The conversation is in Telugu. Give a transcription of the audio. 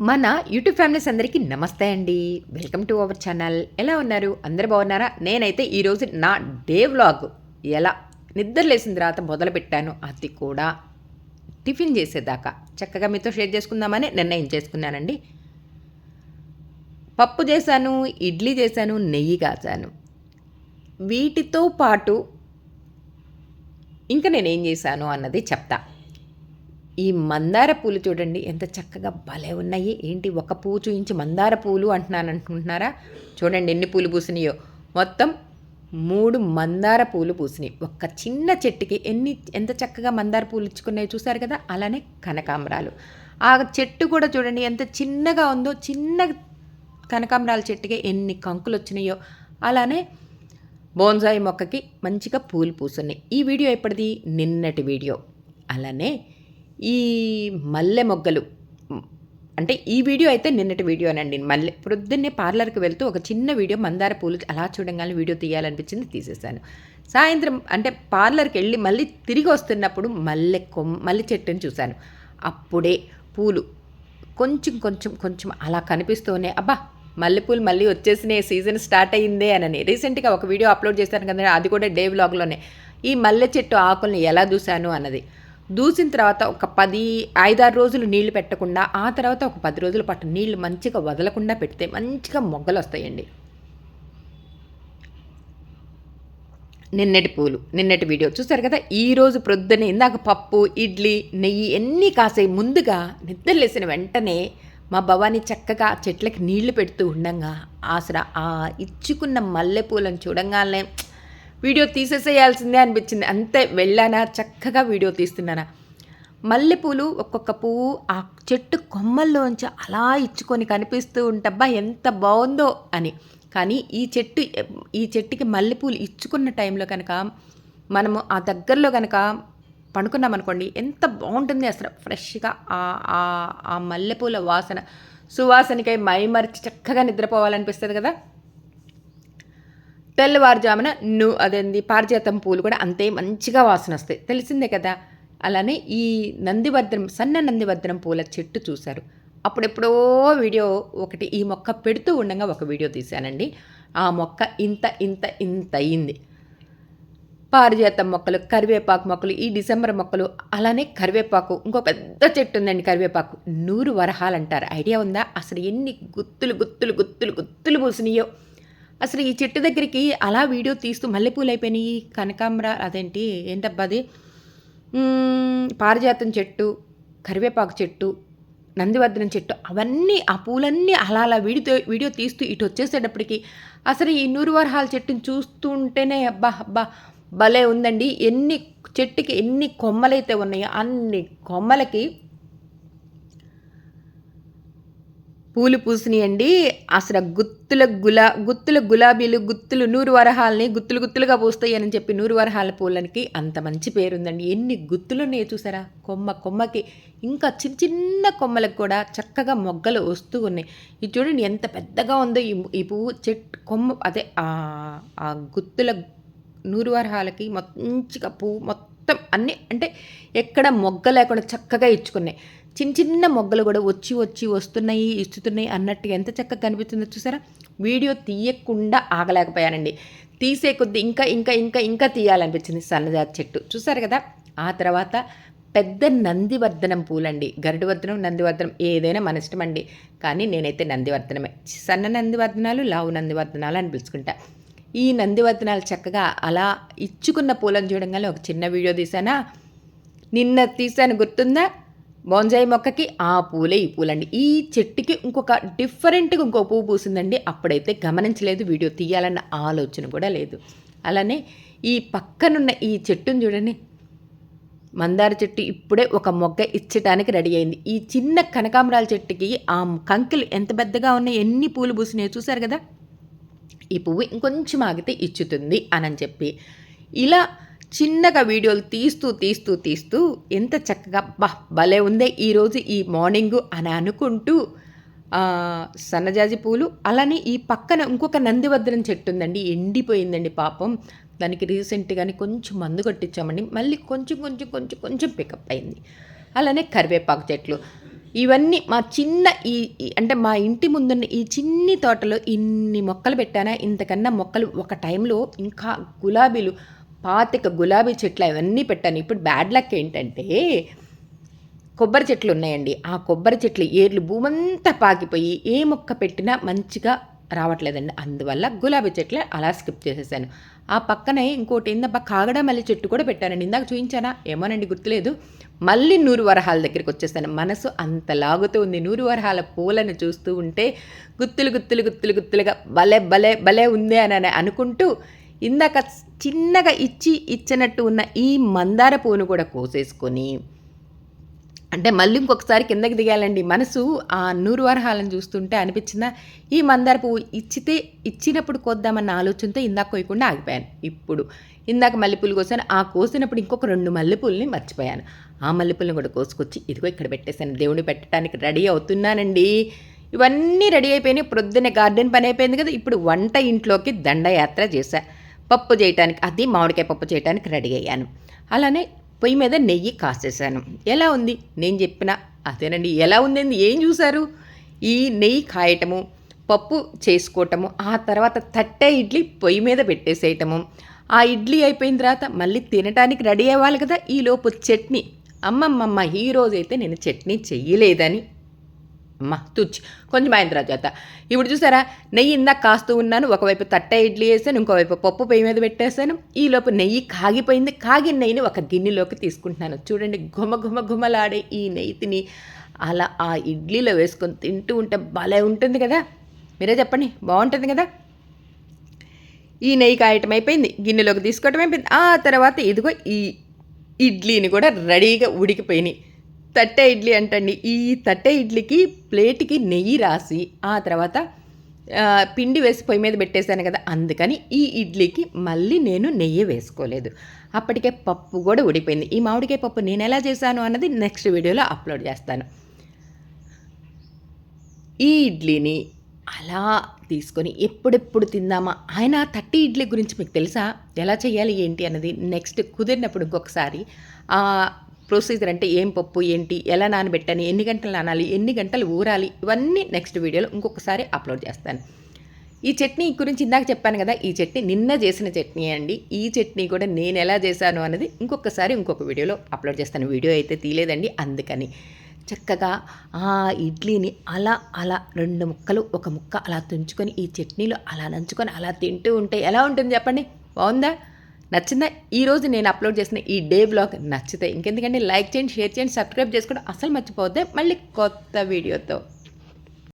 మన యూట్యూబ్ ఫ్యామిలీస్ అందరికీ నమస్తే అండి. Welcome to our channel. ఎలా ఉన్నారు? అందరు బాగున్నారా? నేనైతే ఈరోజు నా డే వ్లాగ్. ఎలా? నిద్ర లేచిన తర్వాత మొదలుపెట్టాను. అది కూడా టిఫిన్ చేసేదాకా. చక్కగా మీతో షేర్ చేసుకుందామని నిర్ణయం చేసుకున్నానండి. పప్పు చేశాను ఇడ్లీ చేశాను నెయ్యి కాచాను. వీటితో పాటు ఇంకా నేనేం చేశాను అన్నది చెప్తా. ఈ మందార పూలు చూడండి ఎంత చక్కగా భలే ఉన్నాయి. ఏంటి ఒక పువ్వు చూయించి మందార పూలు అంటున్నాను అనుకుంటున్నారా? చూడండి ఎన్ని పూలు పూసినాయో. మొత్తం మూడు మందార పూలు పూసినాయి. ఒక్క చిన్న చెట్టుకి ఎన్ని ఎంత చక్కగా మందార పూలు ఇచ్చుకున్నాయో చూసారు కదా? అలానే కనకాంబరాలు. ఆ చెట్టు కూడా చూడండి ఎంత చిన్నగా ఉందో చిన్న కనకాంబరాల చెట్టుకి ఎన్ని కంకులు వచ్చినాయో. అలానే బోన్సాయి మొక్కకి మంచిగా పూలు పూస్తున్నాయి ఈ వీడియో ఎప్పటిది? నిన్నటి వీడియో. అలానే ఈ మల్లె మొగ్గలు. అంటే ఈ వీడియో అయితే నిన్నటి వీడియోనండి మల్లె ప్రొద్దున్నే పార్లర్కి వెళ్తూ ఒక చిన్న వీడియో మందార పూలు అలా చూడగానే వీడియో తీయాలనిపించింది తీసేసాను సాయంత్రం అంటే పార్లర్కి వెళ్ళి మళ్ళీ తిరిగి వస్తున్నప్పుడు మల్లె కొమ్ మల్లె చెట్టుని చూశాను. అప్పుడే పూలు కొంచెం కొంచెం కొంచెం అలా కనిపిస్తూనే అబ్బా! మల్లెపూలు మళ్ళీ వచ్చేసిన సీజన్ స్టార్ట్ అయ్యిందే అని రీసెంట్గా ఒక వీడియో అప్లోడ్ చేశాను కదా అది కూడా డే వ్లాగ్లోనే. ఈ మల్లె చెట్టు ఆకుల్ని ఎలా చూశాను అన్నది. దూసిన తర్వాత ఒక పది ఐదారు రోజులు నీళ్ళు పెట్టకుండా ఆ తర్వాత ఒక పది రోజుల పాటు నీళ్ళు మంచిగా వదలకుండా పెడితే మంచిగా మొగ్గలు వస్తాయండి. నిన్నటి పూలు నిన్నటి వీడియో. చూసారు కదా? ఈరోజు ప్రొద్దున ఇందాక పప్పు ఇడ్లీ నెయ్యి ఎన్ని కాసే ముందుగా నిద్రలేసిన వెంటనే మా భవాని చక్కగా చెట్లకి నీళ్ళు పెడుతూ ఉండగా ఆసరా ఆ ఇచ్చుకున్న మల్లెపూలను చూడంగానే వీడియో తీసేసేయాల్సిందే అనిపించింది. అంతే వెళ్ళానా చక్కగా వీడియో తీస్తున్నానా. మల్లెపూలు ఒక్కొక్క పువ్వు ఆ చెట్టు కొమ్మల్లోంచి అలా ఇచ్చుకొని కనిపిస్తూ ఉంటబ్బా ఎంత బాగుందో అని. కానీ ఈ చెట్టు ఈ చెట్టుకి మల్లెపూలు ఇచ్చుకున్న టైంలో కనుక మనము ఆ దగ్గరలో కనుక పడుకున్నామనుకోండి ఎంత బాగుంటుంది అసలు. ఫ్రెష్గా ఆ మల్లెపూల వాసన సువాసనకై మైమరిచి చక్కగా నిద్రపోవాలనిపిస్తుంది కదా. తెల్లవారుజామున ను అదేంది పారిజాతం పూలు కూడా అంతే మంచిగా వాసన వస్తాయి. తెలిసిందే కదా? అలానే ఈ నందివర్ధనం సన్న నందివర్ధనం పూల చెట్టు చూశారు. అప్పుడెప్పుడో వీడియో ఒకటి ఈ మొక్క పెడుతూ ఉండగా ఒక వీడియో తీశానండి. ఆ మొక్క ఇంత ఇంత ఇంత అయింది. పారిజాతం మొక్కలు కరివేపాకు మొక్కలు ఈ డిసెంబర్ మొక్కలు అలానే కరివేపాకు ఇంకో పెద్ద చెట్టు ఉందండి కరివేపాకు. నూరు వరహాలు అంటారు. ఐడియా ఉందా? అసలు ఎన్ని గుత్తులు గుత్తులు గుత్తులు గుత్తులు పూసినాయో? అసలు ఈ చెట్టు దగ్గరికి అలా వీడియో తీస్తూ మల్లెపూలు అయిపోయినాయి కనకాంబర అదేంటి ఏంటబ్బా అది? పారిజాతం చెట్టు కరివేపాకు చెట్టు నందివర్ధనం చెట్టు అవన్నీ ఆ పూలన్నీ అలా అలా వీడితో వీడియో తీస్తూ ఇటు వచ్చేసేటప్పటికి అసలు ఈ నూరువరహాల చెట్టుని చూస్తుంటేనే అబ్బా అబ్బా భలే ఉందండి. ఎన్ని చెట్టుకి ఎన్ని కొమ్మలైతే ఉన్నాయో అన్ని కొమ్మలకి పూలు పూసినాయండి. అసలు గుత్తుల గులా గుత్తుల గులాబీలు గుత్తులు నూరు వరహాలని గుత్తులు గుత్తులుగా పూస్తాయి అని చెప్పి నూరు వరహాల పూలనికి అంత మంచి పేరుందండి. ఎన్ని గుత్తులు ఉన్నాయో చూసారా? కొమ్మ కొమ్మకి. ఇంకా చిన్న చిన్న కొమ్మలకు కూడా చక్కగా మొగ్గలు వస్తూ ఉన్నాయి. ఇది చూడండి ఎంత పెద్దగా ఉందో ఈ ఈ పువ్వు. చెట్టు కొమ్మ అదే ఆ గుత్తుల నూరు వరహాలకి మంచిగా పువ్వు మొత్తం అన్నీ అంటే ఎక్కడ మొగ్గ లేకుండా చక్కగా ఇచ్చుకున్నాయి. చిన్న చిన్న మొగ్గలు కూడా వచ్చి వచ్చి వస్తున్నాయి ఇస్తున్నాయి అన్నట్టుగా ఎంత చక్కగా కనిపిస్తుందో చూసారా? వీడియో తీయకుండా ఆగలేకపోయానండి. తీసే కొద్ది ఇంకా ఇంకా ఇంకా ఇంకా తీయాలనిపించింది సన్నజాతి చెట్టు. చూసారు కదా? ఆ తర్వాత పెద్ద నందివర్ధనం పూలండి. గరుడువర్ధనం నందివర్ధనం ఏదైనా మన ఇష్టం అండి కానీ నేనైతే నందివర్ధనమే. సన్న నందివర్ధనాలు లావు నందివర్ధనాలు అని పిలుచుకుంటా. ఈ నందివర్ధనాలు చక్కగా అలా ఇచ్చుకున్న పూలను చూడంగానే ఒక చిన్న వీడియో తీసానా నిన్న తీసాను గుర్తుందా? బొంజాయి మొక్కకి ఆ పూలే ఈ పూలండి. ఈ చెట్టుకి ఇంకొక డిఫరెంట్గా ఇంకో పువ్వు పూసిందండి. అప్పుడైతే గమనించలేదు వీడియో తీయాలన్న ఆలోచన కూడా లేదు. అలానే ఈ పక్కనున్న ఈ చెట్టును చూడండి. మందార చెట్టు ఇప్పుడే ఒక మొగ్గ ఇచ్చటానికి రెడీ అయింది. ఈ చిన్న కనకాంబరాల చెట్టుకి ఆ కంకులు ఎంత పెద్దగా ఉన్నాయి ఎన్ని పూలు పూసినాయో చూశారు కదా? ఈ పువ్వు ఇంకొంచెం ఆగితే ఇచ్చుతుంది అని చెప్పి. ఇలా చిన్నగా వీడియోలు తీస్తూ తీస్తూ తీస్తూ ఎంత చక్కగా బా భలే ఉందే ఈరోజు ఈ మార్నింగు అని అనుకుంటూ సన్నజాజి పూలు అలానే ఈ పక్కన ఇంకొక నందివద్రం చెట్టు ఉందండి ఎండిపోయిందండి పాపం. దానికి రీసెంట్గానే కొంచెం మందు కొట్టించామండి మళ్ళీ కొంచెం కొంచెం కొంచెం కొంచెం పికప్ అయింది. అలానే కరివేపాకు చెట్లు. ఇవన్నీ మా చిన్న ఈ ఈ- అంటే మా ఇంటి ముందున్న ఈ చిన్ని తోటలో ఇన్ని మొక్కలు పెట్టానా? ఇంతకన్నా మొక్కలు ఒక టైంలో ఇంకా గులాబీలు పాతిక గులాబీ చెట్లు అవన్నీ పెట్టాను. ఇప్పుడు బ్యాడ్ లక్ ఏంటంటే కొబ్బరి చెట్లు ఉన్నాయండి. ఆ కొబ్బరి చెట్లు ఏర్లు భూమంతా పాకిపోయి ఏ మొక్క పెట్టినా మంచిగా రావట్లేదండి. అందువల్ల గులాబీ చెట్లు అలా స్కిప్ చేసేసాను. ఆ పక్కనే ఇంకోటి ఏందబ్బా కాగడ మల్లి చెట్టు కూడా పెట్టానండి. ఇందాక చూపించానా ఏమోనండి గుర్తులేదు. మళ్ళీ నూరు వరహాల దగ్గరికి వచ్చేసాను. మనసు అంత లాగుతూ ఉంది. నూరు వరహాల పూలను చూస్తూ ఉంటే గుత్తులు గుత్తులు గుత్తులు గుత్తులుగా భలే భలే భలే ఉంది అని అని అనుకుంటూ ఇందాక చిన్నగా ఇచ్చి ఇచ్చినట్టు ఉన్న ఈ మందార పువ్వును కూడా కోసేసుకొని అంటే మళ్ళీ ఇంకొకసారి కిందకి దిగాలండి. మనసు ఆ నూరు వరహాలను చూస్తుంటే అనిపించిందా ఈ మందార పువ్వు ఇచ్చితే ఇచ్చినప్పుడు కోద్దామన్న ఆలోచనతో ఇందాక కోయకుండా ఆగిపోయాను. ఇప్పుడు ఇందాక మల్లెపూలు కోసాను ఆ కోసినప్పుడు ఇంకొక రెండు మల్లెపూలని మర్చిపోయాను. ఆ మల్లెపూలను కూడా కోసుకొచ్చి ఇదిగో ఇక్కడ పెట్టేశాను దేవుని పెట్టడానికి రెడీ అవుతున్నానండి. ఇవన్నీ రెడీ అయిపోయినాయి. ప్రొద్దున గార్డెన్ పని అయిపోయింది కదా ఇప్పుడు వంట ఇంట్లోకి దండయాత్ర చేశా. పప్పు చేయటానికి అది మామిడికాయ పప్పు చేయడానికి రెడీ అయ్యాను. అలానే పొయ్యి మీద నెయ్యి కాసేసాను. ఎలా ఉంది? నేను చెప్పిన అదేనండి. ఎలా ఉందండి? ఏం చూశారు? ఈ నెయ్యి కాయటము పప్పు చేసుకోవటము ఆ తర్వాత తట్టే ఇడ్లీ పొయ్యి మీద పెట్టేసేయటము. ఆ ఇడ్లీ అయిపోయిన తర్వాత మళ్ళీ తినటానికి రెడీ అవ్వాలి కదా? ఈ లోపు చట్నీ. అమ్మమ్మమ్మ ఈ రోజైతే నేను చట్నీ చెయ్యలేదని అమ్మ తుచ్చి. కొంచెం ఆయన తర్వాత ఇప్పుడు చూసారా నెయ్యి ఇందాక కాస్తూ ఉన్నాను ఒకవైపు తట్ట ఇడ్లీ వేసాను ఇంకోవైపు పప్పు పొయ్యి మీద పెట్టేశాను. ఈలోపు నెయ్యి కాగిపోయింది. కాగిన నెయ్యిని ఒక గిన్నెలోకి తీసుకుంటున్నాను. చూడండి ఘుమ ఘుమ ఘుమలాడే ఈ నెయ్యి తిని అలా ఆ ఇడ్లీలో వేసుకొని తింటూ ఉంటే భలే ఉంటుంది కదా. మీరే చెప్పండి బాగుంటుంది కదా? ఈ నెయ్యి కాయటం అయిపోయింది. గిన్నెలోకి తీసుకోవటం అయిపోయింది. ఆ తర్వాత ఇదిగో ఈ ఇడ్లీని కూడా రెడీగా ఉడికిపోయినాయి. తట్టె ఇడ్లీ అంటండి. ఈ తట్టె ఇడ్లీకి ప్లేట్కి నెయ్యి రాసి ఆ తర్వాత పిండి వేసి పొయ్యి మీద పెట్టేశాను కదా అందుకని ఈ ఇడ్లీకి మళ్ళీ నేను నెయ్యి వేసుకోలేదు. అప్పటికే పప్పు కూడా ఉడిపోయింది ఈ మామిడికాయ పప్పు నేను ఎలా చేశాను అన్నది నెక్స్ట్ వీడియోలో అప్లోడ్ చేస్తాను. ఈ ఇడ్లీని అలా తీసుకొని ఎప్పుడెప్పుడు తిందామా? ఆయన తట్టి ఇడ్లీ గురించి మీకు తెలుసా? ఎలా చేయాలి ఏంటి అన్నది? నెక్స్ట్ కుదిరినప్పుడు ఇంకొకసారి ప్రొసీజర్ అంటే ఏం పప్పు ఏంటి ఎలా నానబెట్టని ఎన్ని గంటలు నానాలి ఎన్ని గంటలు ఊరాలి ఇవన్నీ నెక్స్ట్ వీడియోలో ఇంకొకసారి అప్లోడ్ చేస్తాను. ఈ చట్నీ గురించి ఇందాక చెప్పాను కదా ఈ చట్నీ నిన్న చేసిన చట్నీ అండి. ఈ చట్నీ కూడా నేను ఎలా చేశాను అన్నది ఇంకొకసారి ఇంకొక వీడియోలో అప్లోడ్ చేస్తాను. వీడియో అయితే తీయలేదండి అందుకని. చక్కగా ఆ ఇడ్లీని అలా అలా రెండు ముక్కలు ఒక ముక్క అలా తుంచుకొని ఈ చట్నీలో అలా నంచుకొని అలా తింటూ ఉంటే ఎలా ఉంటుంది చెప్పండి? బాగుందా? నచ్చిందా? ఈరోజు నేను అప్లోడ్ చేసిన ఈ డే బ్లాగ్ నచ్చితే ఇంకెందుకంటే లైక్ చేయండి షేర్ చేయండి సబ్స్క్రైబ్ చేసుకోవడం అసలు మర్చిపోతే మళ్ళీ కొత్త వీడియోతో.